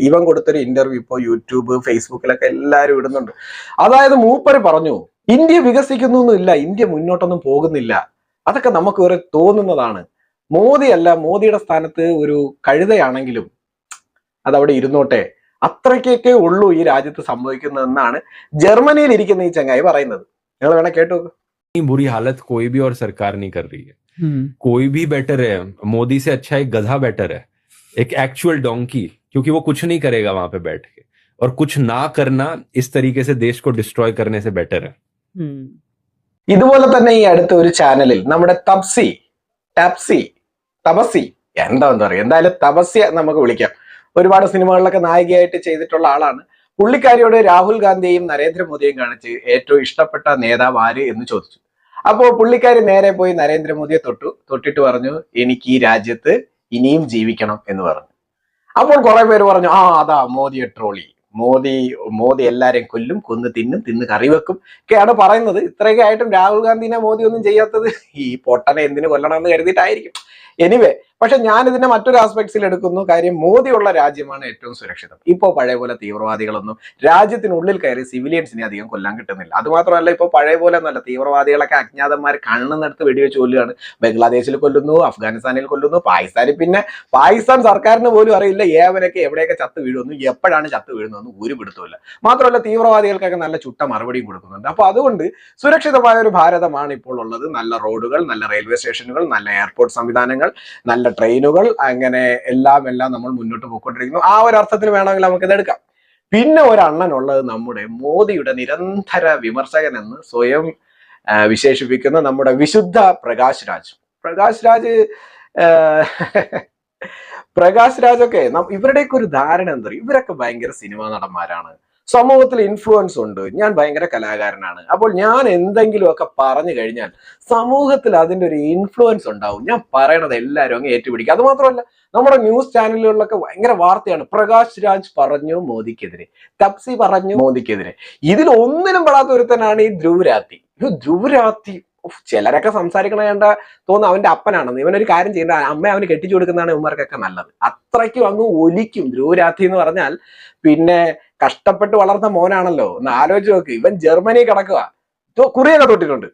ഇവൻ കൊടുത്തൊരു ഇന്റർവ്യൂ ഇപ്പോൾ യൂട്യൂബ് ഫേസ്ബുക്കിലൊക്കെ എല്ലാവരും ഇടുന്നുണ്ട് അതായത് മൂപ്പര് പറഞ്ഞു ഇന്ത്യ വികസിക്കുന്നൊന്നുമില്ല ഇന്ത്യ മുന്നോട്ടൊന്നും പോകുന്നില്ല അതൊക്കെ നമുക്ക് ഒരു തോന്നുന്നതാണ് മോദി അല്ല മോദിയുടെ സ്ഥാനത്ത് ഒരു കഴുതയാണെങ്കിലും അതവിടെ ഇരുന്നോട്ടെ അത്രയ്ക്കൊക്കെ ഉള്ളൂ ഈ രാജ്യത്ത് സംഭവിക്കുന്നതെന്നാണ് ജർമ്മനിയിൽ ഇരിക്കുന്ന ഈ ചങ്ങായി പറയുന്നത് നിങ്ങൾ വേണേ കേട്ടു നോക്ക്. इतनी बुरी हालत कोई भी और सरकार नहीं कर रही है हम्म कोई भी बेटर है मोदी से अच्छा एक गधा बेटर है एक एक्चुअल डोंकी क्योंकि वो कुछ नहीं करेगा वहां पे बैठ के और कुछ ना करना इस तरीके से देश को डिस्ट्रॉय करने से बेटर है हम्म ഇതുപോലെ തന്നെ ഈ അടുത്ത ഒരു ചാനലിൽ നമ്മുടെ തപ്സി ടാപ്സി തപസി എന്താ എന്താ പറയുക എന്തായാലും തപസ്യ നമുക്ക് വിളിക്കാം ഒരുപാട് സിനിമകളിലൊക്കെ നായികയായിട്ട് ചെയ്തിട്ടുള്ള ആളാണ് പുള്ളിക്കാരിയോട് രാഹുൽ ഗാന്ധിയെയും നരേന്ദ്രമോദിയെയും കാണിച്ച് ഏറ്റവും ഇഷ്ടപ്പെട്ട നേതാവ് ആര് എന്ന് ചോദിച്ചു അപ്പോൾ പുള്ളിക്കാരി നേരെ പോയി നരേന്ദ്രമോദിയെ തൊട്ടു തൊട്ടിട്ട് പറഞ്ഞു എനിക്ക് ഈ രാജ്യത്ത് ഇനിയും ജീവിക്കണം എന്ന് പറഞ്ഞു അപ്പോൾ കുറെ പേര് പറഞ്ഞു ആ അതാ മോദിയെ ട്രോളി. മോദി മോദി എല്ലാരെയും കൊല്ലും കൊന്ന് തിന്നും തിന്ന് കറി വെക്കും. ഒക്കെയാണ് പറയുന്നത്. ഇത്രയൊക്കെ ആയിട്ടും രാഹുൽ ഗാന്ധിനെ മോദി ഒന്നും ചെയ്യാത്തത്. ഈ പൊട്ടനെ എന്തിനു കൊല്ലണം എന്ന് കരുതിയിട്ടായിരിക്കും. എനിവേ പക്ഷെ ഞാൻ ഇതിനെ മറ്റൊരു ആസ്പെക്ട്സിൽ എടുക്കുന്നു. കാര്യം മോദിയുള്ള രാജ്യമാണ് ഏറ്റവും സുരക്ഷിതം. ഇപ്പോൾ പഴയ പോലെ തീവ്രവാദികളൊന്നും രാജ്യത്തിനുള്ളിൽ കയറി സിവിലിയൻസിനെ അധികം കൊല്ലാൻ കിട്ടുന്നില്ല. അതുമാത്രമല്ല ഇപ്പോൾ പഴയ പോലെ ഒന്നല്ല തീവ്രവാദികളൊക്കെ അജ്ഞാതന്മാർ കണ്ണെന്നെടുത്ത് വെടിവെച്ച് കൊല്ലുകയാണ്. ബംഗ്ലാദേശിൽ കൊല്ലുന്നു അഫ്ഗാനിസ്ഥാനിൽ കൊല്ലുന്നു പാകിസ്ഥാനിൽ പിന്നെ പാകിസ്ഥാൻ സർക്കാരിന് പോലും അറിയില്ല ഏവനൊക്കെ എവിടെയൊക്കെ ചത്ത് വീഴുന്നു എപ്പോഴാണ് ചത്ത് വീഴുന്നതെന്ന് ഒരു പിടുത്തമില്ല മാത്രമല്ല തീവ്രവാദികൾക്കൊക്കെ നല്ല ചുട്ട മറുപടിയും കൊടുക്കുന്നുണ്ട്. അപ്പോൾ അതുകൊണ്ട് സുരക്ഷിതമായ ഒരു ഭാരതമാണ് ഇപ്പോൾ ഉള്ളത്. നല്ല റോഡുകൾ നല്ല റെയിൽവേ സ്റ്റേഷനുകൾ നല്ല എയർപോർട്ട് സംവിധാനങ്ങൾ നല്ല ട്രെയിനുകൾ അങ്ങനെ എല്ലാം എല്ലാം നമ്മൾ മുന്നോട്ട് പോയിക്കൊണ്ടിരിക്കുന്നു. ആ ഒരു അർത്ഥത്തിൽ വേണമെങ്കിൽ നമുക്ക് ഇതെടുക്കാം പിന്നെ ഒരു അണ്ണനുള്ളത് നമ്മുടെ മോദിയുടെ നിരന്തര വിമർശകൻ എന്ന് സ്വയം വിശേഷിപ്പിക്കുന്ന നമ്മുടെ വിശുദ്ധ പ്രകാശ് രാജ്. പ്രകാശ് രാജ് പ്രകാശ് രാജൊക്കെ ഇവരുടെയൊക്കെ ഒരു ധാരണ എന്താ പറയുക ഇവരൊക്കെ ഭയങ്കര സിനിമാ നടന്മാരാണ്. സമൂഹത്തിൽ ഇൻഫ്ലുവൻസ് ഉണ്ട്. ഞാൻ ഭയങ്കര കലാകാരനാണ്. അപ്പോൾ ഞാൻ എന്തെങ്കിലുമൊക്കെ പറഞ്ഞു കഴിഞ്ഞാൽ സമൂഹത്തിൽ അതിന്റെ ഒരു ഇൻഫ്ലുവൻസ് ഉണ്ടാവും. ഞാൻ പറയണത് എല്ലാവരും അങ്ങ് ഏറ്റുപിടിക്കും. അത് മാത്രമല്ല നമ്മുടെ ന്യൂസ് ചാനലുകളിലൊക്കെ ഭയങ്കര വാർത്തയാണ്. പ്രകാശ് രാജ് പറഞ്ഞു മോദിക്കെതിരെ. തപ്സി പറഞ്ഞു മോദിക്കെതിരെ. ഇതിൽ ഒന്നിനും പെടാത്ത ഒരുത്തനാണ് ഈ ധ്രുവരാത്തി ധ്രുവരാത്തി ചിലരൊക്കെ സംസാരിക്കണേണ്ട തോന്നുന്നു അവന്റെ അപ്പനാണെന്ന്. ഇവനൊരു കാര്യം ചെയ്യേണ്ട അമ്മ അവന് കെട്ടിച്ചു കൊടുക്കുന്നതാണ് ഇവന്മാർക്കൊക്കെ നല്ലത്. അത്രയ്ക്കും അങ്ങ് ഒലിക്കും. ധ്രുവരാധി എന്ന് പറഞ്ഞാൽ പിന്നെ കഷ്ടപ്പെട്ട് വളർന്ന മോനാണല്ലോ. ഒന്ന് ആലോചിച്ച് നോക്ക്. ഇവൻ ജർമ്മനി കിടക്കുക കുറിയൊക്കെ തൊട്ടിട്ടുണ്ട്.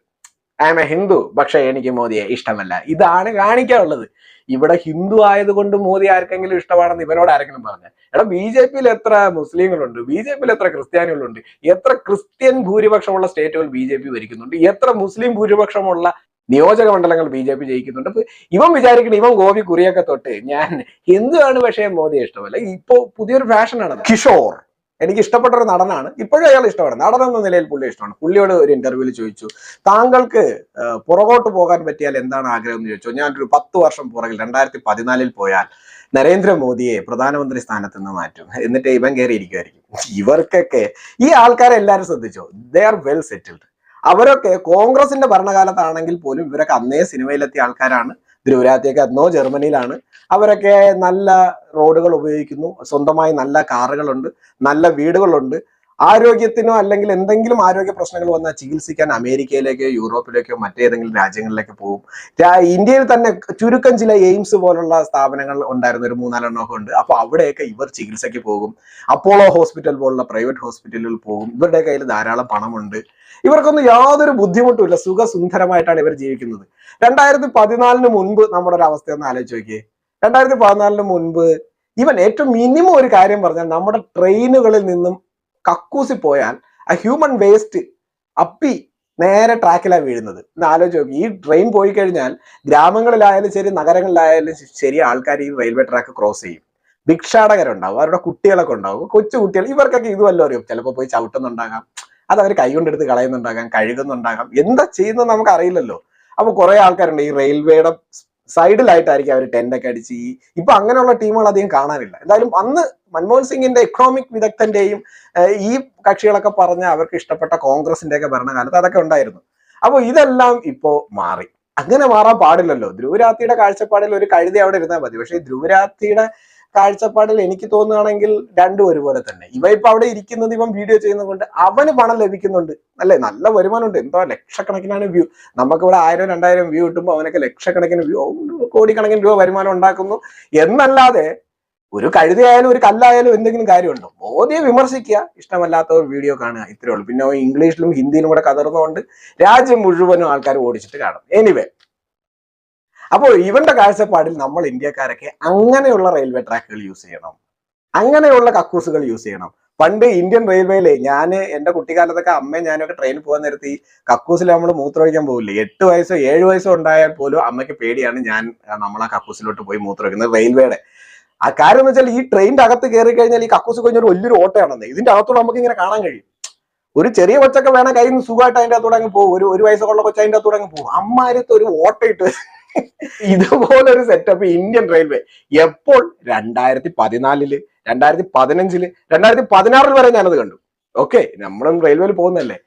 ഐ എം എ ഹിന്ദു പക്ഷെ എനിക്ക് മോദിയെ ഇഷ്ടമല്ല. ഇതാണ് കാണിക്കാനുള്ളത്. ഇവിടെ ഹിന്ദു ആയതുകൊണ്ട് മോദി ആർക്കെങ്കിലും ഇഷ്ടമാണെന്ന് ഇവരോട് ആരെങ്കിലും പറഞ്ഞു? എടാ ബി ജെ പിയിൽ എത്ര മുസ്ലിങ്ങളുണ്ട്? ബി ജെ പിയിൽ എത്ര ക്രിസ്ത്യാനികളുണ്ട്? എത്ര ക്രിസ്ത്യൻ ഭൂരിപക്ഷമുള്ള സ്റ്റേറ്റുകൾ ബി ജെ പി ഭരിക്കുന്നുണ്ട്? എത്ര മുസ്ലിം ഭൂരിപക്ഷമുള്ള നിയോജക മണ്ഡലങ്ങൾ ബി ജെ പി ജയിക്കുന്നുണ്ട്? അപ്പൊ ഇവൻ വിചാരിക്കണം ഇവൻ ഗോപി കുറിയൊക്കെ തൊട്ട് ഞാൻ ഹിന്ദു ആണ് പക്ഷേ മോദിയെ ഇഷ്ടമല്ല. ഇപ്പോ പുതിയൊരു ഫാഷനാണ് കിഷോർ. എനിക്ക് ഇഷ്ടപ്പെട്ട ഒരു നടനാണ്. ഇപ്പോഴും അയാൾ ഇഷ്ടമാണ്. നടൻ എന്ന നിലയിൽ പുള്ളി ഇഷ്ടമാണ്. പുള്ളിയോട് ഒരു ഇന്റർവ്യൂവിൽ ചോദിച്ചു താങ്കൾക്ക് പുറകോട്ട് പോകാൻ പറ്റിയാൽ എന്താണ് ആഗ്രഹം? എന്ന് ചോദിച്ചു. ഞാനൊരു പത്ത് വർഷം പുറകിൽ രണ്ടായിരത്തി പതിനാലിൽ പോയാൽ നരേന്ദ്രമോദിയെ പ്രധാനമന്ത്രി സ്ഥാനത്ത് നിന്ന് മാറ്റും. എന്നിട്ട് ഇവൻ കയറി ഇരിക്കുമായിരിക്കും ഇവർക്കൊക്കെ ഈ ആൾക്കാരെ എല്ലാവരും ശ്രദ്ധിച്ചോ? ദേ ആർ വെൽ സെറ്റിൽഡ് അവരൊക്കെ കോൺഗ്രസിന്റെ ഭരണകാലത്താണെങ്കിൽ പോലും ഇവരൊക്കെ അന്നേ സിനിമയിലെത്തിയ ആൾക്കാരാണ്. ധ്രുവരാത്തിയൊക്കെ അന്നോ ജർമ്മനിയിലാണ്. അവരൊക്കെ നല്ല റോഡുകൾ ഉപയോഗിക്കുന്നു. സ്വന്തമായി നല്ല കാറുകളുണ്ട് നല്ല വീടുകളുണ്ട്. ആരോഗ്യത്തിനോ അല്ലെങ്കിൽ എന്തെങ്കിലും ആരോഗ്യ പ്രശ്നങ്ങൾ വന്നാൽ ചികിത്സിക്കാൻ അമേരിക്കയിലേക്കോ യൂറോപ്പിലേക്കോ മറ്റേതെങ്കിലും രാജ്യങ്ങളിലേക്ക് പോകും. ഇന്ത്യയിൽ തന്നെ ചുരുക്കം ചില എയിംസ് പോലുള്ള സ്ഥാപനങ്ങൾ ഉണ്ടായിരുന്ന. ഒരു മൂന്നാലെണ്ണമൊക്കെ ഉണ്ട്. അപ്പൊ അവിടെയൊക്കെ ഇവർ ചികിത്സയ്ക്ക് പോകും. അപ്പോളോ ഹോസ്പിറ്റൽ പോലുള്ള പ്രൈവറ്റ് ഹോസ്പിറ്റലുകൾ പോകും. ഇവരുടെ കയ്യിൽ ധാരാളം പണമുണ്ട്. ഇവർക്കൊന്നും യാതൊരു ബുദ്ധിമുട്ടുമില്ല സുഖസുന്ദരമായിട്ടാണ് ഇവർ ജീവിക്കുന്നത്. രണ്ടായിരത്തി പതിനാലിന് മുൻപ് നമ്മുടെ ഒരു അവസ്ഥ ഒന്ന് ആലോചിച്ച് നോക്കിയേ. രണ്ടായിരത്തി പതിനാലിന് മുൻപ് ഇവൻ ഏറ്റവും മിനിമം ഒരു കാര്യം പറഞ്ഞാൽ നമ്മുടെ ട്രെയിനുകളിൽ നിന്നും കക്കൂസി പോയാൽ ആ ഹ്യൂമൻ വേസ്റ്റ് അപ്പി നേരെ ട്രാക്കിലാണ് വീഴുന്നത്. എന്ന് ആലോചിച്ച് നോക്കി ഈ ട്രെയിൻ പോയി കഴിഞ്ഞാൽ ഗ്രാമങ്ങളിലായാലും ശരി നഗരങ്ങളിലായാലും ശരി ആൾക്കാർ ഈ റെയിൽവേ ട്രാക്ക് ക്രോസ് ചെയ്യും. ഭിക്ഷാടകരുണ്ടാവും അവരുടെ കുട്ടികളൊക്കെ ഉണ്ടാവും കൊച്ചു കുട്ടികൾ ഇവർക്കൊക്കെ ഇതുവല്ലോ അറിയും? ചിലപ്പോൾ പോയി ചവിട്ടുന്നുണ്ടാകാം അത് അവർ കൈകൊണ്ടെടുത്ത് കളയുന്നുണ്ടാകാം കഴുകുന്നുണ്ടാകാം എന്താ ചെയ്യുന്നത് നമുക്ക് അറിയില്ലല്ലോ. അപ്പൊ കുറെ ആൾക്കാരുണ്ട് ഈ റെയിൽവേയുടെ സൈഡിലായിട്ടായിരിക്കും അവർ ടെന്റൊക്കെ അടിച്ച് ഈ ഇപ്പൊ അങ്ങനെയുള്ള ടീമുകൾ അധികം കാണാനില്ല. എന്തായാലും അന്ന് മൻമോഹൻ സിംഗിന്റെ എക്കണോമിക് വിദഗ്ധന്റെയും ഈ കക്ഷികളൊക്കെ പറഞ്ഞ അവർക്ക് ഇഷ്ടപ്പെട്ട കോൺഗ്രസിന്റെ ഒക്കെ ഭരണകാലത്ത് അതൊക്കെ ഉണ്ടായിരുന്നു. അപ്പോൾ ഇതെല്ലാം ഇപ്പോ മാറി. അങ്ങനെ മാറാൻ പാടില്ലല്ലോ. ധ്രുവരാത്തിയുടെ കാഴ്ചപ്പാടിൽ ഒരു കഴുതി അവിടെ ഇരുന്നാൽ മതി. പക്ഷേ ധ്രുവരാത്തിയുടെ കാഴ്ചപ്പാടിൽ എനിക്ക് തോന്നുകയാണെങ്കിൽ രണ്ടും ഒരുപോലെ തന്നെ. ഇവ ഇപ്പൊ അവിടെ ഇരിക്കുന്നത് ഇവൻ വീഡിയോ ചെയ്യുന്നത് കൊണ്ട് അവന് പണം ലഭിക്കുന്നുണ്ട്. അല്ലേ? നല്ല വരുമാനം ഉണ്ട് എന്തോ ലക്ഷക്കണക്കിനാണ് വ്യൂ നമുക്ക് ഇവിടെ ആയിരം രണ്ടായിരം വ്യൂ കിട്ടുമ്പോൾ അവനൊക്കെ ലക്ഷക്കണക്കിന് വ്യൂ കോടിക്കണക്കിന് രൂപ വരുമാനം ഉണ്ടാക്കുന്നു. എന്നല്ലാതെ ഒരു കഴുതയായാലും ഒരു കല്ലായാലും എന്തെങ്കിലും കാര്യമുണ്ടോ? മോദിയെ വിമർശിക്കുക. ഇഷ്ടമല്ലാത്തവർ വീഡിയോ കാണുക. ഇത്രേ ഉള്ളൂ. പിന്നെ ഇംഗ്ലീഷിലും ഹിന്ദിയിലും കൂടെ കതർന്നുകൊണ്ട് രാജ്യം മുഴുവനും ആൾക്കാർ ഓടിച്ചിട്ട് കാണും. എനിവേ അപ്പോൾ ഇവന്റെ കാഴ്ചപ്പാടിൽ നമ്മൾ ഇന്ത്യക്കാരൊക്കെ അങ്ങനെയുള്ള റെയിൽവേ ട്രാക്കുകൾ യൂസ് ചെയ്യണം. അങ്ങനെയുള്ള കക്കൂസുകൾ യൂസ് ചെയ്യണം. പണ്ട് ഇന്ത്യൻ റെയിൽവേയിലെ ഞാൻ എന്റെ കുട്ടിക്കാലത്തൊക്കെ അമ്മയും ഞാനൊക്കെ ട്രെയിനിൽ പോകാൻ നേരത്ത് കക്കൂസിൽ നമ്മൾ മൂത്രമൊഴിക്കാൻ പോകില്ലേ എട്ട് വയസ്സോ ഏഴ് വയസ്സോ ഉണ്ടായാൽ പോലും അമ്മയ്ക്ക് പേടിയാണ് ഞാൻ ആ, നമ്മളാ കക്കൂസിലോട്ട് പോയി മൂത്രമൊഴിക്കുന്നത് റെയിൽവേയുടെ ആ കാര്യം എന്ന് വെച്ചാൽ ഈ ട്രെയിനിന്റെ അകത്ത് കയറി കഴിഞ്ഞാൽ ഈ കക്കൂസ് കഴിഞ്ഞൊരു വലിയൊരു ഓട്ടയാണെന്ന്. ഇതിന്റെ അകത്തൂടെ നമുക്ക് ഇങ്ങനെ കാണാൻ കഴിയും. ഒരു ചെറിയ കൊച്ചൊക്കെ വേണം കയ്യിൽ നിന്ന് സുഖമായിട്ട് അതിന്റെ അകത്തൂടെ അങ്ങ് പോകും. ഒരു ഒരു വയസ്സുള്ള കൊച്ചു അതിന്റെ അകത്തൂടെ അങ്ങ് പോകും. അമ്മാരത്ത് ഒരു ഓട്ടയിട്ട് ഇതുപോലൊരു സെറ്റപ്പ് ഇന്ത്യൻ റെയിൽവേ എപ്പോൾ? രണ്ടായിരത്തി പതിനാലിൽ രണ്ടായിരത്തി പതിനഞ്ചിൽ രണ്ടായിരത്തി പതിനാറിൽ വരെ ഞാനത് കണ്ടു. ഓക്കെ നമ്മളും റെയിൽവേയിൽ പോകുന്നല്ലേ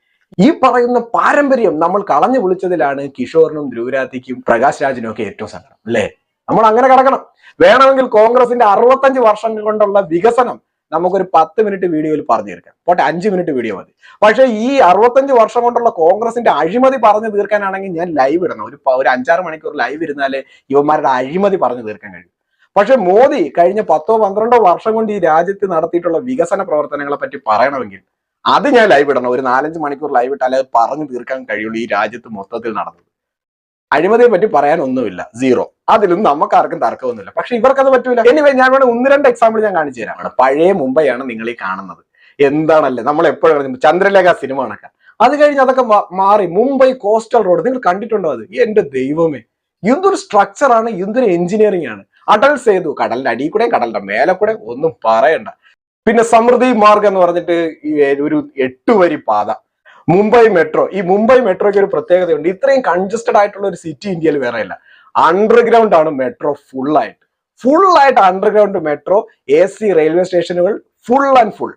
ഈ പറയുന്ന പാരമ്പര്യം നമ്മൾ കളഞ്ഞു വിളിച്ചതിലാണ് കിഷോറിനും ധ്രുവരാത്തിക്കും പ്രകാശ് രാജിനും ഒക്കെ ഏറ്റവും സങ്കടം അല്ലേ? നമ്മൾ അങ്ങനെ കിടക്കണം. വേണമെങ്കിൽ കോൺഗ്രസിന്റെ അറുപത്തഞ്ച് വർഷം കൊണ്ടുള്ള വികസനം നമുക്കൊരു പത്ത് മിനിറ്റ് വീഡിയോയിൽ പറഞ്ഞു തീർക്കാം. പോട്ടെ അഞ്ച് മിനിറ്റ് വീഡിയോ മതി. പക്ഷേ ഈ അറുപത്തഞ്ച് വർഷം കൊണ്ടുള്ള കോൺഗ്രസിന്റെ അഴിമതി പറഞ്ഞു തീർക്കാനാണെങ്കിൽ ഞാൻ ലൈവ് ഇടണം. ഒരു ഒരു അഞ്ചാറ് മണിക്കൂർ ലൈവ് ഇരുന്നാലേ യുവമാരുടെ അഴിമതി പറഞ്ഞു തീർക്കാൻ കഴിയും. പക്ഷെ മോദി കഴിഞ്ഞ പത്തോ പന്ത്രണ്ടോ വർഷം കൊണ്ട് ഈ രാജ്യത്ത് നടത്തിയിട്ടുള്ള വികസന പ്രവർത്തനങ്ങളെ പറ്റി പറയണമെങ്കിൽ അത് ഞാൻ ലൈവ് ഇടണം. ഒരു നാലഞ്ച് മണിക്കൂർ ലൈവ് ഇട്ടാലേ അത് പറഞ്ഞു തീർക്കാൻ കഴിയുള്ളൂ ഈ രാജ്യത്ത് മൊത്തത്തിൽ നടന്നത്. അഴിമതിയെ പറ്റി പറയാൻ ഒന്നുമില്ല. സീറോ അതിലൊന്നും നമുക്ക് ആർക്കും തർക്കമൊന്നുമില്ല പക്ഷെ ഇവർക്കത് പറ്റൂല. എനിവേ ഞാൻ വേണം ഒന്ന് രണ്ട് എക്സാമ്പിൾ ഞാൻ കാണിച്ചു തരാം. പഴയ മുംബൈയാണ് നിങ്ങൾ ഈ കാണുന്നത്. എന്താണല്ലേ? നമ്മൾ എപ്പോഴും ചന്ദ്രലേഖ സിനിമ കണക്കാം. അത് കഴിഞ്ഞ് അതൊക്കെ മാറി മുംബൈ കോസ്റ്റൽ റോഡ് നിങ്ങൾ കണ്ടിട്ടുണ്ടോ അത്? എന്റെ ദൈവമേ. എന്തൊരു സ്ട്രക്ചർ ആണ് എന്തൊരു എഞ്ചിനീയറിംഗ് ആണ്. അടൽ സേതു കടലിന്റെ അടിയിൽ കൂടെ കടലിന്റെ മേലെ കൂടെ ഒന്നും പറയണ്ട. പിന്നെ സമൃദ്ധി മാർഗം എന്ന് പറഞ്ഞിട്ട് ഒരു എട്ട് വരി പാത. മുംബൈ മെട്രോ. ഈ മുംബൈ മെട്രോയ്ക്ക് ഒരു പ്രത്യേകതയുണ്ട്. ഇത്രയും കൺജസ്റ്റഡ് ആയിട്ടുള്ള ഒരു സിറ്റി ഇന്ത്യയിൽ വേറെ ഇല്ല. അണ്ടർഗ്രൗണ്ട് ആണ് മെട്രോ ഫുൾ ആയിട്ട്. ഫുൾ ആയിട്ട് underground metro A C railway സ്റ്റേഷനുകൾ ഫുൾ ആൻഡ് ഫുൾ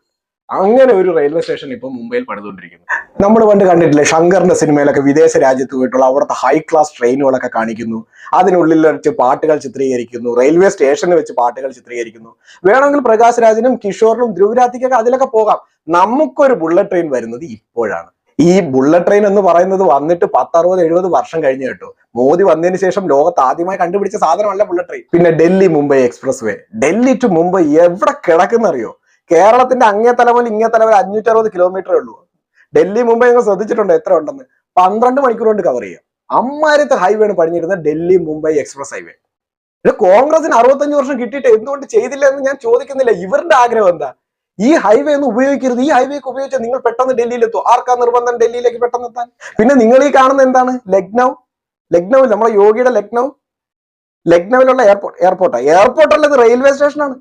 അങ്ങനെ ഒരു റെയിൽവേ സ്റ്റേഷൻ ഇപ്പൊ മുംബൈയിൽ പണിതുകൊണ്ടിരിക്കുന്നു. നമ്മൾ പണ്ട് കണ്ടിട്ടില്ലേ ശങ്കറിന്റെ സിനിമയിലൊക്കെ വിദേശ രാജ്യത്ത് പോയിട്ടുള്ള അവിടുത്തെ ഹൈ ക്ലാസ് ട്രെയിനുകളൊക്കെ കാണിക്കുന്നു. അതിനുള്ളിൽ വെച്ച് പാട്ടുകൾ ചിത്രീകരിക്കുന്നു. റെയിൽവേ സ്റ്റേഷനിൽ വെച്ച് പാട്ടുകൾ ചിത്രീകരിക്കുന്നു. വേണമെങ്കിൽ പ്രകാശ് രാജിനും കിഷോറിനും ധ്രുവരാത്തിക്കൊക്കെ അതിലൊക്കെ പോകാം. നമുക്കൊരു ബുള്ളറ്റ് ട്രെയിൻ വരുന്നത് ഇപ്പോഴാണ്. ഈ ബുള്ളറ്റ് ട്രെയിൻ എന്ന് പറയുന്നത് വന്നിട്ട് പത്തറുപത് എഴുപത് വർഷം കഴിഞ്ഞ് കേട്ടോ. മോദി വന്നതിന് ശേഷം ലോകത്ത് ആദ്യമായി കണ്ടുപിടിച്ച സാധനമല്ല ബുള്ളറ്റ് ട്രെയിൻ പിന്നെ Delhi Mumbai express way Delhi to Mumbai എവിടെ കിടക്കുന്നറിയോ കേരളത്തിന്റെ അങ്ങേ തലമുതൽ ഇങ്ങേ തലമുതൽ അഞ്ഞൂറ്റി അറുപത് കിലോമീറ്ററേ ഉള്ളൂ. ഡൽഹി മുംബൈ നിങ്ങൾ ശ്രദ്ധിച്ചിട്ടുണ്ട് എത്ര ഉണ്ടെന്ന്. പന്ത്രണ്ട് മണിക്കൂർ കൊണ്ട് കവർ ചെയ്യാം. അമ്മാരത്തെ ഹൈവേ ആണ് പണിഞ്ഞിരുന്നത് ഡൽഹി മുംബൈ എക്സ്പ്രസ് ഹൈവേ ഇത് കോൺഗ്രസിന് അറുപത്തഞ്ച് വർഷം കിട്ടിയിട്ട് എന്തുകൊണ്ട് ചെയ്തില്ല എന്ന് ഞാൻ ചോദിക്കുന്നില്ല. ഇവരുടെ ആഗ്രഹം എന്താ? ഈ ഹൈവേ ഒന്നും ഉപയോഗിക്കരുത്. ഈ ഹൈവേ ഒക്കെ ഉപയോഗിച്ചാൽ നിങ്ങൾ പെട്ടെന്ന് ഡൽഹിയിൽ എത്തും ആർക്കാ നിർബന്ധം ഡൽഹിയിലേക്ക് പെട്ടെന്ന് എത്താൻ പിന്നെ നിങ്ങൾ ഈ കാണുന്ന എന്താണ്? ലക്നൗ. ലക്നൗ നമ്മുടെ യോഗിയുടെ ലക്നൗ. ലക്നൌവിലുള്ള എയർപോർട്ട് എയർപോർട്ടാ എയർപോർട്ട് അല്ലത് റെയിൽവേ സ്റ്റേഷനാണ്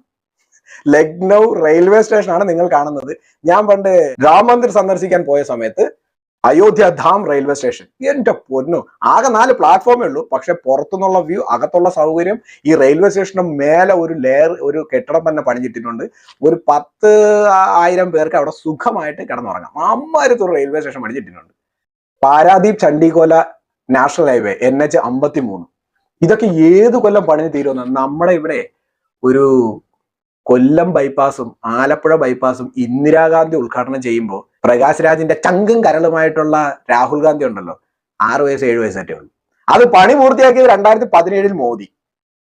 ലക്നൗ റെയിൽവേ സ്റ്റേഷനാണ് നിങ്ങൾ കാണുന്നത്. ഞാൻ പണ്ട് രാം മന്ദിർ സന്ദർശിക്കാൻ പോയ സമയത്ത് അയോധ്യ ധാം റെയിൽവേ സ്റ്റേഷൻ. എന്റെ പൊന്നു. ആകെ നാല് പ്ലാറ്റ്ഫോമേ ഉള്ളൂ. പക്ഷെ പുറത്തുനിന്നുള്ള വ്യൂ അകത്തുള്ള സൗകര്യം ഈ റെയിൽവേ സ്റ്റേഷന് മേലെ ഒരു ലെയർ ഒരു കെട്ടിടം തന്നെ പണിഞ്ഞിട്ടിട്ടുണ്ട്. ഒരു പത്ത് ആയിരം പേർക്ക് അവിടെ സുഖമായിട്ട് കിടന്നുറങ്ങാം. അമ്മാരത്തൊരു railway station പണിഞ്ഞിട്ടിട്ടുണ്ട്. Paradip Chandikhol national highway N H അമ്പത്തി മൂന്ന് ഇതൊക്കെ ഏത് കൊല്ലം പണിഞ്ഞ് തീരുമെന്ന് നമ്മുടെ ഇവിടെ ഒരു കൊല്ലം ബൈപ്പാസും ആലപ്പുഴ ബൈപ്പാസും ഇന്ദിരാഗാന്ധി ഉദ്ഘാടനം ചെയ്യുമ്പോൾ പ്രകാശ് രാജിന്റെ ചങ്കും കരളുമായിട്ടുള്ള രാഹുൽ ഗാന്ധി ഉണ്ടല്ലോ. ആറ് വയസ്സ് ഏഴ് വയസ്സായിട്ടേ ഉള്ളൂ. അത് പണി പൂർത്തിയാക്കിയത് രണ്ടായിരത്തി പതിനേഴിൽ മോദി.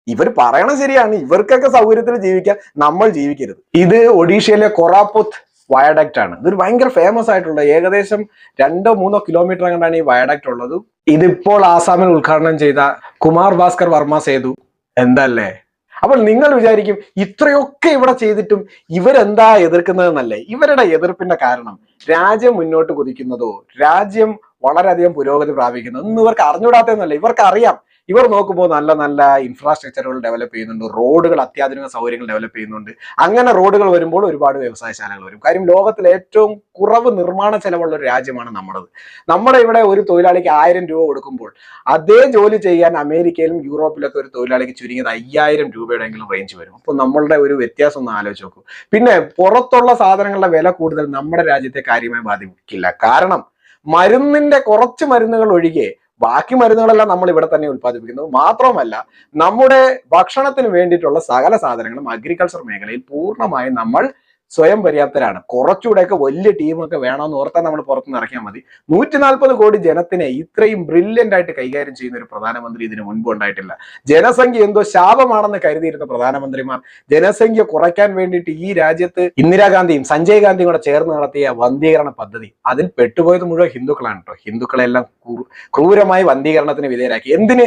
ഇവർ പറയണത് ശരിയാണ്. ഇവർക്കൊക്കെ സൗകര്യത്തിൽ ജീവിക്കാൻ നമ്മൾ ജീവിക്കരുത്. ഇത് ഒഡീഷയിലെ കൊറാപുത്ത് വയഡക്റ്റ് ആണ്. ഇതൊരു ഭയങ്കര ഫേമസ് ആയിട്ടുള്ള ഏകദേശം രണ്ടോ മൂന്നോ കിലോമീറ്റർ കണ്ടാണ് ഈ വയഡക്റ്റ് ഉള്ളത്. ഇതിപ്പോൾ ആസാമിൽ ഉദ്ഘാടനം ചെയ്ത കുമാർ ഭാസ്കർ വർമ്മ സേതു. എന്തല്ലേ? അപ്പോൾ നിങ്ങൾ വിചാരിക്കും ഇത്രയൊക്കെ ഇവിടെ ചെയ്തിട്ടും ഇവരെന്താ എതിർക്കുന്നതെന്നല്ലേ? ഇവരുടെ എതിർപ്പിന്റെ കാരണം രാജ്യം മുന്നോട്ട് കുതിക്കുന്നതോ രാജ്യം വളരെയധികം പുരോഗതി പ്രാപിക്കുന്നു ഒന്നും ഇവർക്ക് അറിഞ്ഞുകൂടാത്തതെന്നല്ല. ഇവർക്ക് അറിയാം ഇവർ നോക്കുമ്പോൾ നല്ല നല്ല ഇൻഫ്രാസ്ട്രക്ചറുകൾ ഡെവലപ്പ് ചെയ്യുന്നുണ്ട്. റോഡുകൾ അത്യാധുനിക സൗകര്യങ്ങൾ ഡെവലപ്പ് ചെയ്യുന്നുണ്ട്. അങ്ങനെ റോഡുകൾ വരുമ്പോൾ ഒരുപാട് വ്യവസായശാലകൾ വരും. കാര്യം ലോകത്തിലെ ഏറ്റവും കുറവ് നിർമ്മാണ ചെലവുള്ള ഒരു രാജ്യമാണ് നമ്മുടേത്. നമ്മുടെ ഇവിടെ ഒരു തൊഴിലാളിക്ക് ആയിരം രൂപ കൊടുക്കുമ്പോൾ അതേ ജോലി ചെയ്യാൻ അമേരിക്കയിലും യൂറോപ്പിലൊക്കെ ഒരു തൊഴിലാളിക്ക് ചുരുങ്ങിയത് അയ്യായിരം രൂപയുടെയെങ്കിലും റേഞ്ച് വരും. അപ്പോൾ നമ്മളുടെ ഒരു വ്യത്യാസം ഒന്ന് ആലോചിച്ച് നോക്കൂ. പിന്നെ പുറത്തുള്ള സാധനങ്ങളുടെ വില കൂടുതൽ നമ്മുടെ രാജ്യത്തെ കാര്യമായി ബാധിക്കില്ല. കാരണം മരുന്നിന്റെ കുറച്ച് മരുന്നുകൾ ഒഴികെ ബാക്കി മരുന്നുകളെല്ലാം നമ്മൾ ഇവിടെ തന്നെ ഉത്പാദിപ്പിക്കുന്നു മാത്രമല്ല നമ്മുടെ ഭക്ഷണത്തിന് വേണ്ടിയിട്ടുള്ള സകല സാധനങ്ങളും അഗ്രികൾച്ചർ മേഖലയിൽ പൂർണമായും നമ്മൾ സ്വയം പര്യാപ്തരാണ്. കുറച്ചുകൂടെയൊക്കെ വലിയ ടീമൊക്കെ വേണമെന്ന് ഓർത്താൽ നമ്മൾ പുറത്തുനിന്ന് ഇറക്കിയാൽ മതി. നൂറ്റി നാൽപ്പത് കോടി ജനത്തിനെ ഇത്രയും ബ്രില്യന്റ് ആയിട്ട് കൈകാര്യം ചെയ്യുന്ന ഒരു പ്രധാനമന്ത്രി ഇതിനു മുൻപ് ഉണ്ടായിട്ടില്ല. ജനസംഖ്യ എന്തോ ശാപമാണെന്ന് കരുതിയിരുന്ന പ്രധാനമന്ത്രിമാർ ജനസംഖ്യ കുറയ്ക്കാൻ വേണ്ടിയിട്ട് ഈ രാജ്യത്ത് ഇന്ദിരാഗാന്ധിയും സഞ്ജയ് ഗാന്ധിയും കൂടെ ചേർന്ന് നടത്തിയ വന്ധീകരണ പദ്ധതി അതിൽ പെട്ടുപോയത് മുഴുവൻ ഹിന്ദുക്കളാണ് കേട്ടോ. ഹിന്ദുക്കളെല്ലാം ക്രൂരമായി വന്ധീകരണത്തിന് വിധേയരാക്കി. എന്തിന്?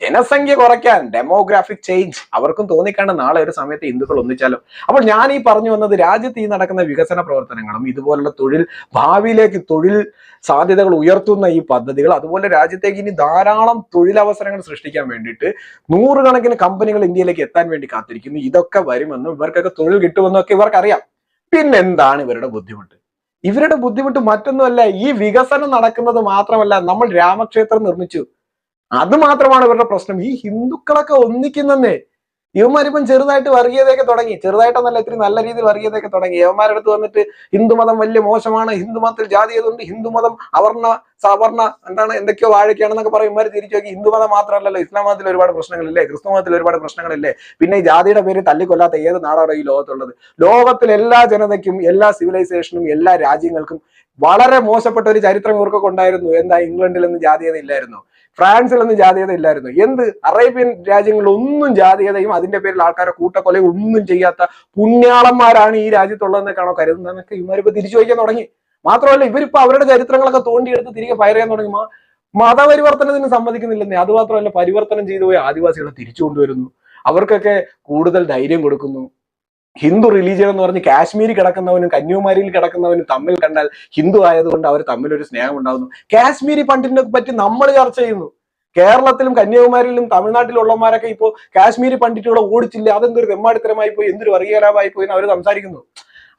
ജനസംഖ്യ കുറയ്ക്കാൻ ഡെമോഗ്രാഫിക് ചേഞ്ച് അവർക്കും തോന്നിക്കാണ് നാളെ ഒരു സമയത്ത് ഹിന്ദുക്കൾ ഒന്നിച്ചാലോ. അപ്പോൾ ഞാൻ ഈ പറഞ്ഞു വന്നത് രാജ്യത്ത് ഈ നടക്കുന്ന വികസന പ്രവർത്തനങ്ങളും ഇതുപോലുള്ള തൊഴിൽ ഭാവിയിലേക്ക് തൊഴിൽ സാധ്യതകൾ ഉയർത്തുന്ന ഈ പദ്ധതികൾ അതുപോലെ രാജ്യത്തേക്ക് ഇനി ധാരാളം തൊഴിലവസരങ്ങൾ സൃഷ്ടിക്കാൻ വേണ്ടിയിട്ട് നൂറുകണക്കിന് കമ്പനികൾ ഇന്ത്യയിലേക്ക് എത്താൻ വേണ്ടി കാത്തിരിക്കുന്നു. ഇതൊക്കെ വരുമെന്നും ഇവർക്കൊക്കെ തൊഴിൽ കിട്ടുമെന്നും ഒക്കെ ഇവർക്കറിയാം. പിന്നെന്താണ് ഇവരുടെ ബുദ്ധിമുട്ട്? ഇവരുടെ ബുദ്ധിമുട്ട് മറ്റൊന്നുമല്ല ഈ വികസനം നടക്കുന്നത് മാത്രമല്ല നമ്മൾ രാമക്ഷേത്രം നിർമ്മിച്ചു. അത് മാത്രമാണ് ഇവരുടെ പ്രശ്നം. ഈ ഹിന്ദുക്കളൊക്കെ ഒന്നിക്കുന്നേ യുവമാരിപ്പം ചെറുതായിട്ട് വർഗീയതയൊക്കെ തുടങ്ങി. ചെറുതായിട്ടൊന്നല്ല ഇത്തിരി നല്ല രീതിയിൽ വർഗീയതയൊക്കെ തുടങ്ങി. യവന്മാരുടെ അടുത്ത് വന്നിട്ട് ഹിന്ദുമതം വലിയ മോശമാണ് ഹിന്ദുമതത്തിൽ ജാതീയത ഉണ്ട് ഹിന്ദുമതം അവർണ സവർണ എന്താണ് എന്തൊക്കെയോ വാഴയ്ക്കാണെന്നൊക്കെ പറയും. ഇവർ തിരിച്ചു നോക്കി. ഹിന്ദുമതം മാത്രമല്ലല്ലോ ഇസ്ലാം മതത്തിൽ ഒരുപാട് പ്രശ്നങ്ങളില്ലേ ക്രിസ്തു മതത്തിൽ ഒരുപാട് പ്രശ്നങ്ങളില്ലേ. പിന്നെ ഈ ജാതിയുടെ പേര് തല്ലിക്കൊല്ലാത്ത ഏത് നാടാണ് ഈ ലോകത്തുള്ളത്? ലോകത്തിൽ എല്ലാ ജനതയ്ക്കും എല്ലാ സിവിലൈസേഷനും എല്ലാ രാജ്യങ്ങൾക്കും വളരെ മോശപ്പെട്ട ഒരു ചരിത്രം ഇവർക്കൊക്കെ ഉണ്ടായിരുന്നു. എന്താ ഇംഗ്ലണ്ടിൽ ഒന്നും ജാതീയത ഇല്ലായിരുന്നു? ഫ്രാൻസിലൊന്നും ജാതീയത ഇല്ലായിരുന്നു. എന്ത്? അറേബ്യൻ രാജ്യങ്ങളിൽ ഒന്നും ജാതീയതയും അതിന്റെ പേരിൽ ആൾക്കാരെ കൂട്ടക്കൊലയും ഒന്നും ചെയ്യാത്ത പുണ്യാളന്മാരാണ് ഈ രാജ്യത്തുള്ളതെന്നൊക്കെയാണോ കരുതുന്നതെന്നൊക്കെ ഇവരിപ്പോ തിരിച്ചു വയ്ക്കാൻ തുടങ്ങി. മാത്രമല്ല ഇവരിപ്പോ അവരുടെ ചരിത്രങ്ങളൊക്കെ തോണ്ടിയെടുത്ത് തിരികെ ഫയർ ചെയ്യാൻ തുടങ്ങി. മതപരിവർത്തനത്തിന് സമ്മതിക്കുന്നില്ലെന്നേ. അത് മാത്രമല്ല പരിവർത്തനം ചെയ്തു പോയ ആദിവാസികളെ തിരിച്ചു കൊണ്ടുവരുന്നു. അവർക്കൊക്കെ കൂടുതൽ ധൈര്യം കൊടുക്കുന്നു. ഹിന്ദു റിലീജിയൻ എന്ന് പറഞ്ഞ് കാശ്മീരിൽ കിടക്കുന്നവനും കന്യാകുമാരിയിൽ കിടക്കുന്നവനും തമ്മിൽ കണ്ടാൽ ഹിന്ദു ആയതുകൊണ്ട് അവർ തമ്മിൽ ഒരു സ്നേഹം ഉണ്ടാകുന്നു കാശ്മീരി പണ്ഡിറ്റിനെ പറ്റി നമ്മൾ ചർച്ച ചെയ്യുന്നു. കേരളത്തിലും കന്യാകുമാരിയിലും തമിഴ്നാട്ടിലുള്ളവന്മാരൊക്കെ ഇപ്പോൾ കാശ്മീരി പണ്ഡിറ്റുകളെ ഓടിച്ചില്ല അതെന്തൊരു തെമ്മാടിത്തരമായി പോയി എന്തൊരു വർഗീയലാഭമായി പോയി അവർ സംസാരിക്കുന്നു.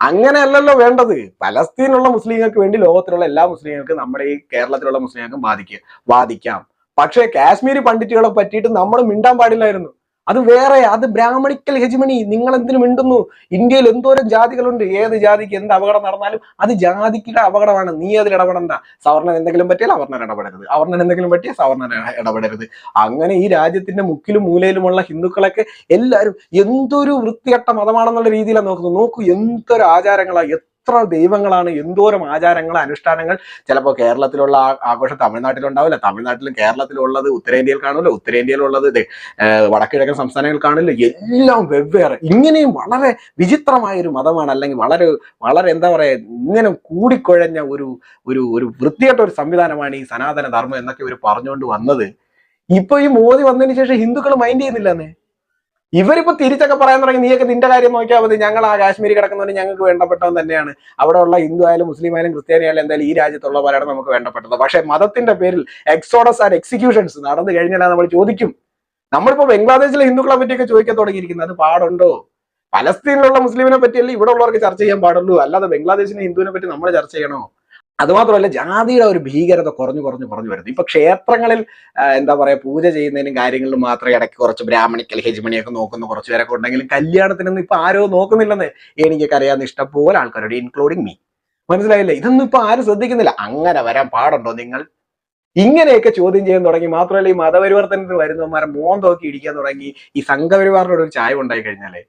അങ്ങനെയല്ലല്ലോ വേണ്ടത്. പലസ്തീനിലുള്ള മുസ്ലിങ്ങൾക്ക് വേണ്ടി ലോകത്തിലുള്ള എല്ലാ മുസ്ലിങ്ങൾക്കും നമ്മുടെ ഈ കേരളത്തിലുള്ള മുസ്ലിങ്ങൾക്കും ബാധിക്കുക ബാധിക്കാം പക്ഷേ കാശ്മീരി പണ്ഡിറ്റുകളെ പറ്റിയിട്ട് നമ്മൾ മിണ്ടാൻ പാടില്ലായിരുന്നു. അത് വേറെ അത് ബ്രാഹ്മണിക്കൽ ഹെജിമണി നിങ്ങൾ എന്തിനു മിണ്ടുന്നു? ഇന്ത്യയിൽ എന്തോരം ജാതികളുണ്ട്. ഏത് ജാതിക്ക് എന്ത് അപകടം നടന്നാലും അത് ജാതിക്കുടെ അപകടമാണ്. നീ അതിൽ ഇടപെടണ്ട. സവർണൻ എന്തെങ്കിലും പറ്റിയാൽ അവർണൻ ഇടപെടരുത്. അവർണൻ എന്തെങ്കിലും പറ്റിയാൽ സവർണൻ ഇടപെടരുത്. അങ്ങനെ ഈ രാജ്യത്തിന്റെ മുക്കിലും മൂലയിലുമുള്ള ഹിന്ദുക്കളൊക്കെ എല്ലാവരും എന്തൊരു വൃത്തികെട്ട മതമാണെന്നുള്ള രീതിയിലാണ് നോക്കുന്നത്. നോക്കൂ എന്തൊരു ആചാരങ്ങളാ എത്ര ദൈവങ്ങളാണ് എന്തോരം ആചാരങ്ങൾ അനുഷ്ഠാനങ്ങൾ. ചിലപ്പോൾ കേരളത്തിലുള്ള ആഘോഷം തമിഴ്നാട്ടിലുണ്ടാവില്ല. തമിഴ്നാട്ടിലും കേരളത്തിലും ഉള്ളത് ഉത്തരേന്ത്യയിൽ കാണുമല്ലോ ഉത്തരേന്ത്യയിലുള്ളത് വടക്കിഴക്കൻ സംസ്ഥാനങ്ങൾ കാണില്ല എല്ലാം വെവ്വേറെ. ഇങ്ങനെയും വളരെ വിചിത്രമായ ഒരു മതമാണ് അല്ലെങ്കിൽ വളരെ വളരെ എന്താ പറയുക ഇങ്ങനെ കൂടിക്കുഴഞ്ഞ ഒരു ഒരു ഒരു വൃത്തിയായിട്ട ഒരു സംവിധാനമാണ് ഈ സനാതന ധർമ്മം എന്നൊക്കെ ഇവർ പറഞ്ഞുകൊണ്ട് വന്നത്. ഇപ്പൊ ഈ മോദി വന്നതിന് ശേഷം ഹിന്ദുക്കൾ മൈൻഡ് ചെയ്യുന്നില്ലെന്നേ ഇവരിപ്പോ തിരിച്ചൊക്കെ പറയാൻ തുടങ്ങി നീയൊക്കെ നിന്റെ കാര്യം നോക്കിയാൽ മതി. ഞങ്ങൾ ആ കാശ്മീരി കിടക്കുന്നവന് ഞങ്ങൾക്ക് വേണ്ടപ്പെട്ടവൻ തന്നെയാണ്. അവിടെ ഉള്ള ഹിന്ദു ആയാലും മുസ്ലിം ആയാലും ക്രിസ്ത്യാനി ആയാലും എന്തായാലും ഈ രാജ്യത്തുള്ള രാജ്യത്തുള്ളവരാണ് നമുക്ക് വേണ്ടപ്പെട്ടത്. പക്ഷേ മതത്തിന്റെ പേരിൽ എക്സോഡസ് ആൻഡ് എക്സിക്യൂഷൻസ് നടന്നു കഴിഞ്ഞാൽ നമ്മൾ ചോദിക്കും. നമ്മളിപ്പോ ബംഗ്ലാദേശിലെ ഹിന്ദുക്കളെ പറ്റിയൊക്കെ ചോദിക്കാൻ തുടങ്ങിയിരിക്കുന്നത് അത് പാടുണ്ടോ? പലസ്തീനിലുള്ള മുസ്ലിമിനെ പറ്റിയല്ലേ ഇവിടെ ഉള്ളവർക്ക് ചർച്ച ചെയ്യാൻ പാടുള്ളൂ. അല്ലാതെ ബംഗ്ലാദേശിലെ ഹിന്ദുവിനെ പറ്റി നമ്മൾ ചർച്ച ചെയ്യണോ? അതുമാത്രമല്ല ജാതിയുടെ ഒരു ഭീകരത കുറഞ്ഞു കുറഞ്ഞു കുറഞ്ഞു വരുന്നു. ഇപ്പൊ ക്ഷേത്രങ്ങളിൽ എന്താ പറയാ പൂജ ചെയ്യുന്നതിനും കാര്യങ്ങളിലും മാത്രമേ ഇടയ്ക്ക് കുറച്ച് ബ്രാഹ്മണിക്കൽ ഹെജ്മണിയൊക്കെ നോക്കുന്ന കുറച്ച് പേരൊക്കെ ഉണ്ടെങ്കിലും കല്യാണത്തിനൊന്നും ഇപ്പൊ ആരോ നോക്കുന്നില്ലെന്ന് എനിക്കൊക്കെ അറിയാവുന്ന ഇഷ്ടംപോലെ ആൾക്കാരോട് ഇൻക്ലൂഡിങ് മീ മനസ്സിലായില്ലേ? ഇതൊന്നും ഇപ്പൊ ആരും ശ്രദ്ധിക്കുന്നില്ല. അങ്ങനെ വരാൻ പാടുണ്ടോ നിങ്ങൾ? ഇങ്ങനെയൊക്കെ ചോദ്യം ചെയ്യാൻ തുടങ്ങി മാത്രമല്ല ഈ മതപരിവർത്തനത്തിന് വരുന്നവന്മാരെ മോൻ തോക്കി ഇടിക്കാൻ തുടങ്ങി. ഈ സംഘപരിവാറിനോട് ഒരു ചായ ഉണ്ടായി കഴിഞ്ഞാലേ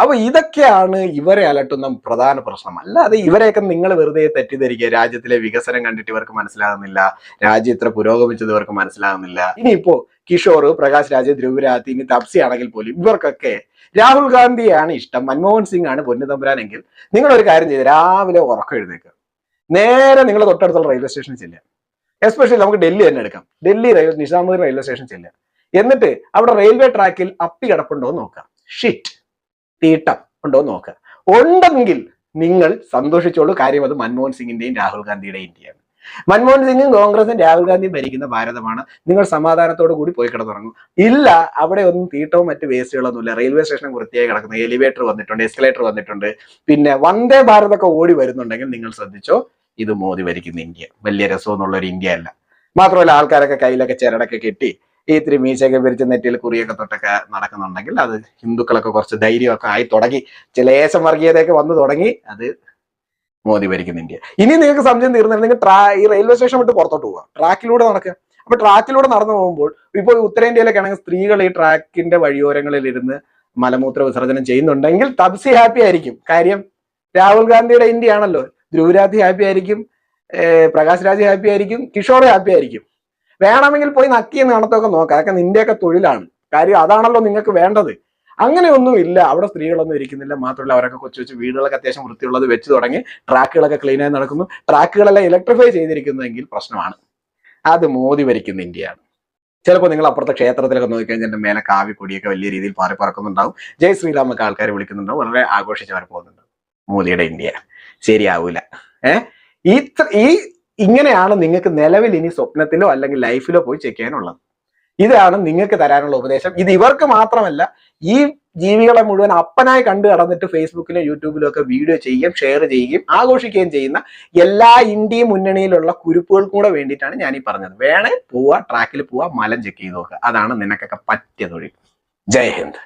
അപ്പൊ ഇതൊക്കെയാണ് ഇവരെ അലട്ടുന്ന പ്രധാന പ്രശ്നം. അല്ലാതെ ഇവരെയൊക്കെ നിങ്ങൾ വെറുതെ തെറ്റിദ്ധരിക്കുക. രാജ്യത്തിലെ വികസനം കണ്ടിട്ട് ഇവർക്ക് മനസ്സിലാകുന്നില്ല. രാജ്യം ഇത്ര പുരോഗമിച്ചത് ഇവർക്ക് മനസ്സിലാകുന്നില്ല. ഇനിയിപ്പോ കിഷോർ പ്രകാശ് രാജ് ധ്രുവരാജ് ഇനി തപ്സി ആണെങ്കിൽ പോലും ഇവർക്കൊക്കെ രാഹുൽ ഗാന്ധിയാണ് ഇഷ്ടം. മൻമോഹൻ സിംഗ് ആണ് പൊന്നുതമ്പുരാനെങ്കിൽ നിങ്ങൾ ഒരു കാര്യം ചെയ്ത് രാവിലെ ഉറക്കം എഴുന്നേക്കുക നേരെ നിങ്ങൾ തൊട്ടടുത്തുള്ള റെയിൽവേ സ്റ്റേഷനിൽ ചെല്ലുക. എസ്പെഷ്യലി നമുക്ക് ഡൽഹി തന്നെ എടുക്കാം. Delhi railway Nizamuddin railway station ചെല്ലുക. എന്നിട്ട് അവിടെ റെയിൽവേ ട്രാക്കിൽ അപ്പി കിടപ്പുണ്ടോ എന്ന് നോക്കാം ഷിറ്റ് തീട്ടം ഉണ്ടോ നോക്കുക ഉണ്ടെങ്കിൽ നിങ്ങൾ സന്തോഷിച്ചോളൂ. കാര്യം അത് മൻമോഹൻ സിംഗിന്റെയും രാഹുൽ ഗാന്ധിയുടെയും ഇന്ത്യയാണ്. മൻമോഹൻ സിംഗും കോൺഗ്രസും രാഹുൽ ഗാന്ധിയും ഭരിക്കുന്ന ഭാരതമാണ്. നിങ്ങൾ സമാധാനത്തോടു കൂടി പോയി കിടന്നുറങ്ങും. ഇല്ല അവിടെ ഒന്നും തീട്ടവും മറ്റ് വേസ്റ്റുകളൊന്നുമില്ല. റെയിൽവേ സ്റ്റേഷൻ വൃത്തിയായി കിടക്കുന്നു. എലിവേറ്റർ വന്നിട്ടുണ്ട് എസ്കലേറ്റർ വന്നിട്ടുണ്ട്. പിന്നെ വന്ദേ ഭാരതൊക്കെ ഓടി വരുന്നുണ്ടെങ്കിൽ നിങ്ങൾ ശ്രദ്ധിച്ചോ ഇത് മോദി ഭരിക്കുന്ന ഇന്ത്യ. വലിയ രസമൊന്നുള്ള ഒരു ഇന്ത്യ അല്ല. മാത്രമല്ല ആൾക്കാരൊക്കെ കയ്യിലൊക്കെ ചിരടൊക്കെ കെട്ടി ഈ ഇത്തിരി മീശയൊക്കെ പിരിച്ച് നെറ്റിയിൽ കുറിയൊക്കെ തൊട്ടൊക്കെ നടക്കുന്നുണ്ടെങ്കിൽ അത് ഹിന്ദുക്കളൊക്കെ കുറച്ച് ധൈര്യമൊക്കെ ആയി തുടങ്ങി. ചില ലേശം വർഗീയതയൊക്കെ വന്നു തുടങ്ങി. അത് മോദി ഭരിക്കുന്ന ഇന്ത്യ. ഇനി നിങ്ങൾക്ക് സംശയം തീർന്നിരുന്നെങ്കിൽ ട്രാ ഈ റെയിൽവേ സ്റ്റേഷൻ വിട്ട് പുറത്തോട്ട് പോവുക ട്രാക്കിലൂടെ നടക്കുക അപ്പൊ ട്രാക്കിലൂടെ നടന്നു പോകുമ്പോൾ ഇപ്പോൾ ഉത്തരേന്ത്യയിലൊക്കെ ആണെങ്കിൽ സ്ത്രീകൾ ഈ ട്രാക്കിന്റെ വഴിയോരങ്ങളിൽ ഇരുന്ന് മലമൂത്ര വിസർജനം ചെയ്യുന്നുണ്ടെങ്കിൽ തബ്സി ഹാപ്പി ആയിരിക്കും. കാര്യം രാഹുൽ ഗാന്ധിയുടെ ഇന്ത്യ ആണല്ലോ ധ്രുവരാജ് ഹാപ്പി ആയിരിക്കും. പ്രകാശ് രാജ് ഹാപ്പി ആയിരിക്കും. കിഷോർ ഹാപ്പി ആയിരിക്കും. വേണമെങ്കിൽ പോയി നക്കിയ നടത്തൊക്കെ നോക്കാം. അതൊക്കെ നിന്റെയൊക്കെ തൊഴിലാണ്. കാര്യം അതാണല്ലോ നിങ്ങൾക്ക് വേണ്ടത്. അങ്ങനെയൊന്നും ഇല്ല. അവിടെ സ്ത്രീകളൊന്നും ഇരിക്കുന്നില്ല. മാത്രമല്ല അവരൊക്കെ കൊച്ചു കൊച്ചു വീടുകളൊക്കെ അത്യാവശ്യം വൃത്തിയുള്ളത് വെച്ച് തുടങ്ങി ട്രാക്കുകളൊക്കെ ക്ലീനായി നടക്കുന്നു. ട്രാക്കുകളെല്ലാം ഇലക്ട്രിഫൈ ചെയ്തിരിക്കുന്നതെങ്കിൽ പ്രശ്നമാണ്. അത് മോദി ഭരിക്കുന്ന ഇന്ത്യയാണ്. ചിലപ്പോൾ നിങ്ങൾ അപ്പുറത്തെ ക്ഷേത്രത്തിലൊക്കെ നോക്കിക്കഴിഞ്ഞാൽ മേലെ കാവി കൊടിയൊക്കെ വലിയ രീതിയിൽ പാറി പറക്കുന്നുണ്ടാവും. ജയ് ശ്രീരാമൊക്കെ ആൾക്കാർ വിളിക്കുന്നുണ്ടാവും. വളരെ ആഘോഷിച്ച് അവർ പോകുന്നുണ്ട്. മോദിയുടെ ഇന്ത്യ. ശരിയാവൂല. ഏഹ് ഈ ഇങ്ങനെയാണ് നിങ്ങൾക്ക് നിലവിൽ ഇനി സ്വപ്നത്തിലോ അല്ലെങ്കിൽ ലൈഫിലോ പോയി ചെക്ക് ചെയ്യാനുള്ളത്. ഇതാണ് നിങ്ങൾക്ക് തരാനുള്ള ഉപദേശം. ഇത് ഇവർക്ക് മാത്രമല്ല ഈ ജീവികളെ മുഴുവൻ അപ്പനായി കണ്ടു കടന്നിട്ട് ഫേസ്ബുക്കിലും യൂട്യൂബിലും ഒക്കെ വീഡിയോ ചെയ്യുകയും ഷെയർ ചെയ്യുകയും ആഘോഷിക്കുകയും ചെയ്യുന്ന എല്ലാ ഇന്ത്യ മുന്നണിയിലുള്ള കുരുപ്പുകൾക്കും കൂടെ വേണ്ടിയിട്ടാണ് ഞാൻ ഈ പറഞ്ഞത്. വേണേ പോവാ ട്രാക്കിൽ പോവാ മലം ചെക്ക് ചെയ്ത് നോക്കുക അതാണ് നിനക്കൊക്കെ പറ്റിയ തൊഴിൽ. ജയ് ഹിന്ദ്.